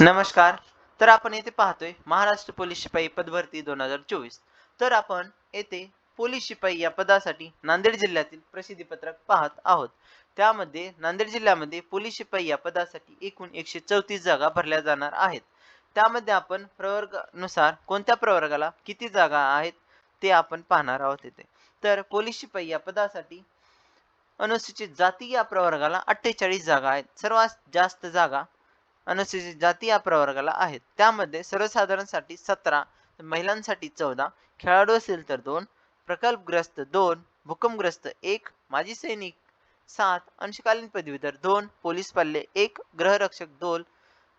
नमस्कार. तर आपण येथे पाहतोय महाराष्ट्र पोलीस शिपाई पदभरती दोन हजार चोवीस. तर आपण येथे पोलीस शिपाई या पदासाठी नांदेड जिल्ह्यातील प्रसिद्धी पत्रक पाहत आहोत. त्यामध्ये नांदेड जिल्ह्यामध्ये पोलीस शिपाई या पदासाठी एकूण एकशे चौतीस जागा भरल्या जाणार आहेत. त्यामध्ये आपण प्रवर्गानुसार कोणत्या प्रवर्गाला किती जागा आहेत ते आपण पाहणार आहोत येथे तर पोलीस शिपाई या पदासाठी अनुसूचित जाती या प्रवर्गाला अठ्ठेचाळीस जागा आहेत. सर्वात जास्त जागा अनुसूचित जाती या प्रवर्गाला आहेत. त्यामध्ये सर्वसाधारणसाठी सतरा महिलांसाठी चौदा खेळाडू असेल तर दोन प्रकल्पग्रस्त दोन भूकंपग्रस्त एक माजी सैनिक सात अंशकालीन पदवीधर दोन पोलीस पल्ले एक ग्रहरक्षक दोन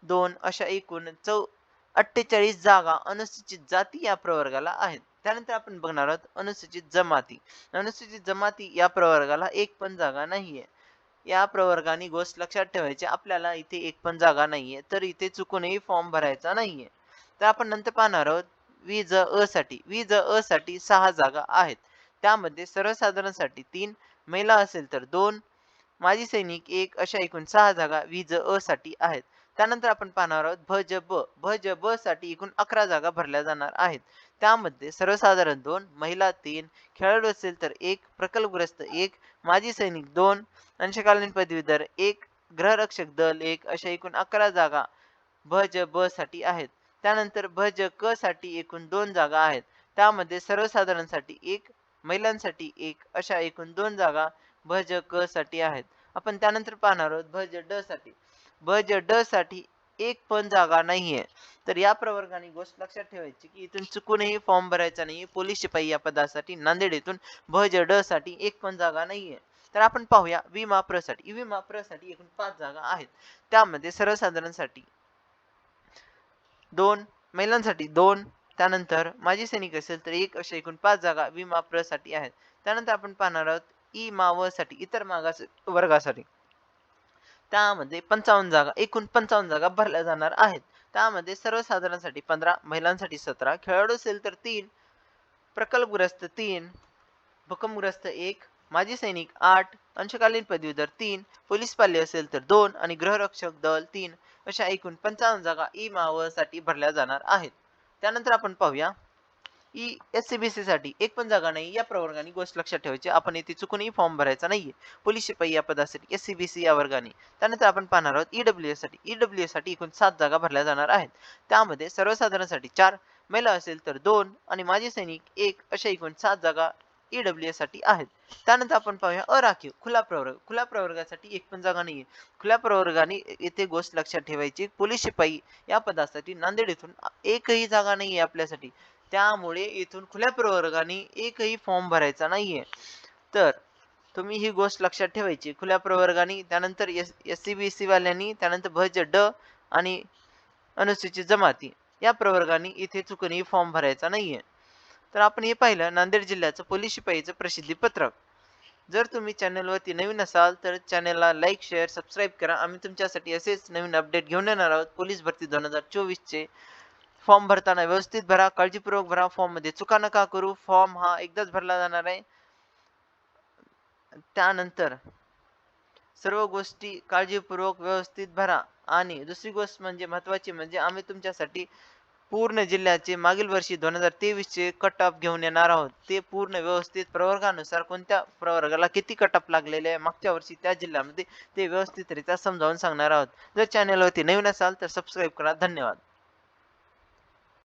दोन अशा एकूण चौ अठ्ठेचाळीस जागा अनुसूचित जाती या प्रवर्गाला आहेत. त्यानंतर आपण बघणार आहोत अनुसूचित जमाती. अनुसूचित जमाती या प्रवर्गाला एक पण जागा नाहीये. या प्रवर्गाने गोष्ट लक्षात ठेवायची. आपल्याला इथे एक पण जागा नाहीये तर इथे चुकूनही फॉर्म भरायचा नाहीये. तर आपण नंतर पाहणार आहोत वीज अ साठी वीज अ साठी सहा जागा आहेत. त्यामध्ये सर्वसाधारणसाठी तीन महिला असेल तर दोन माजी सैनिक एक अशा एकूण सहा जागा वीज अ साठी आहेत. त्यानंतर आपण पाहणार आहोत भ ज ब भ ज ब साठी एकूण अकरा जागा भरल्या जाणार आहेत. त्यामध्ये सर्वसाधारण दोन महिला तीन खेळाडू असेल तर एक प्रकल्पग्रस्त एक माजी सैनिक दोन अंशकालीन पदवीधर एक ग्रहरक्षक दल एक अशा एकूण अकरा जागा भज ब साठी आहेत. त्यानंतर भज क साठी एकूण दोन जागा आहेत. त्यामध्ये सर्वसाधारणसाठी एक महिलांसाठी एक अशा एकूण दोन जागा भज क साठी आहेत. आपण त्यानंतर पाहणार आहोत भज ड साठी. भज ड साठी एक पण जागा नाहीये. तर या प्रवर्गाने गोष्ट लक्षात ठेवायची की इथून चुकूनही फॉर्म भरायचा नाही पोलीस शिपाई या पदासाठी नांदेड येथून भज ड साठी एक पण जागा नाहीये. तर आपण पाहूया विमा प्रसाठी विमा प्रसाठी एकूण पाच जागा आहेत. त्यामध्ये सर्वसाधारणसाठी दोन महिलांसाठी दोन त्यानंतर माजी सैनिक असेल तर एक अशा एकूण पाच जागा विमा प्रसाठी आहेत. त्यानंतर आपण पाहणार आहोत ई मावसाठी इतर मागास वर्गासाठी. त्यामध्ये पंचावन्न जागा एकूण पंचावन्न जागा भरल्या जाणार आहेत. त्यामध्ये सर्वसाधारणसाठी पंधरा महिलांसाठी सतरा खेळाडू असेल तर तीन प्रकल्पग्रस्त तीन भूकंपग्रस्त एक माजी सैनिक आठ अंशकालीन पदवीधर तीन पोलीस पाल्य असेल तर दोन आणि गृहरक्षक दल तीन अशा एकूण पंचावन्न जागा ई मावसाठी भरल्या जाणार आहेत. त्यानंतर आपण पाहूया E S C B C साठी एक पण जागा नाही. या प्रवर्गाने गोष्ट लक्षात ठेवायची. आपण येथे चुकूनही फॉर्म भरायचा नाहीये. पोलीस शिपाई या पदासाठी एस सी बी सी या वर्गाने. त्यानंतर आपण पाहणार आहोत ईडब्ल्यू एससाठी. ईडब्ल्यू एससाठी एकूण सात जागा भरल्या जाणार आहेत. त्यामध्ये सर्वसाधारणसाठी चार महिला असेल तर दोन आणि माजी सैनिक एक अशा एकूण सात जागा ईडब्ल्यू एससाठी आहेत. त्यानंतर आपण पाहूया अराखीव खुला प्रवर्ग. खुल्या प्रवर्गासाठी एक पण जागा नाहीये. खुल्या प्रवर्गाने येथे गोष्ट लक्षात ठेवायची. पोलीस शिपाई या पदासाठी नांदेड येथून एकही जागा नाहीये आपल्यासाठी. त्यामुळे इथून खुल्या प्रवर्गाने एकही फॉर्म भरायचा नाहीये. तर तुम्ही ही गोष्ट लक्षात ठेवायची. खुल्या प्रवर्गाने त्यानंतर S S C B C वाल्यांनी त्यानंतर भज ड आणि अनुसूचित जमाती या प्रवर्गाने इथे चुकूनही फॉर्म भरायचा नाहीये. तर आपण हे पाहिलं नांदेड जिल्ह्याचं पोलीस शिपाईचं प्रसिद्धी पत्रक. जर तुम्ही चॅनलवरती नवीन असाल तर चॅनलला लाईक शेअर सबस्क्राईब करा. आम्ही तुमच्यासाठी असेच नवीन अपडेट घेऊन येणार आहोत. पोलीस भरती दोन हजार चोवीसचे. फॉर्म भरताना व्यवस्थित भरा काळजीपूर्वक भरा फॉर्ममध्ये चुका नका करू फॉर्म हा एकदाच भरला जाणार आहे. त्यानंतर सर्व गोष्टी काळजीपूर्वक व्यवस्थित भरा. आणि दुसरी गोष्ट म्हणजे महत्वाची म्हणजे आम्ही तुमच्यासाठी पूर्ण जिल्ह्याचे मागील वर्षी दोन हजार तेवीस चे कट ऑफ घेऊन येणार आहोत. ते पूर्ण व्यवस्थित प्रवर्गानुसार कोणत्या प्रवर्गाला किती कट ऑफ लागलेले आहे मागच्या वर्षी त्या जिल्ह्यामध्ये ते व्यवस्थितरित्या समजावून सांगणार आहोत. जर चॅनलवरती नवीन असाल तर सबस्क्राईब करा. धन्यवाद.